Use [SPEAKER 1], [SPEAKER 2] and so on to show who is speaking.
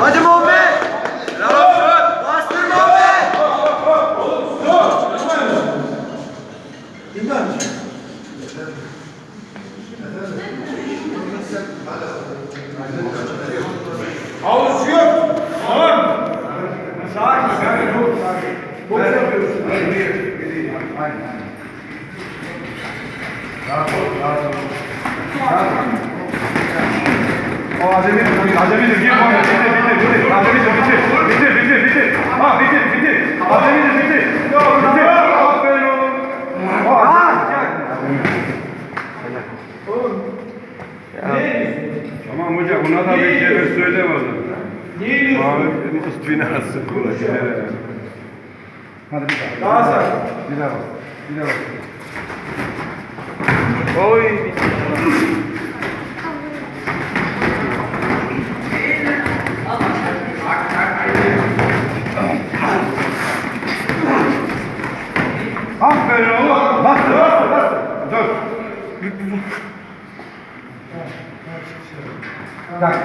[SPEAKER 1] Hadi Muhammed. Bastır Muhammed.
[SPEAKER 2] Havuz yok. Tamam. Sakin. Sakin. Çok yapıyorsun. Hayır, bir, Aynen. Rahat ol, rahat ol. Rahat ol. O acemidir, acemidir. Gir bana. Bitir, bitir, bitir. Acemidir, bitir. Bitir, bitir, bitir. Ha, bitir, bitir. Acemidir, bitir. Bitir. Aferin oğlum. O acemidir. Tamam hocam, buna da bir kere söyle o zaman. Niye diyorsun? Abi, üstüne alsın. Hadi bir daha. Daha sağ. Bir daha bak. Bir daha bak. Oy. Aferin oğlum. Bastır, bastır, bastır. Dur. Tak.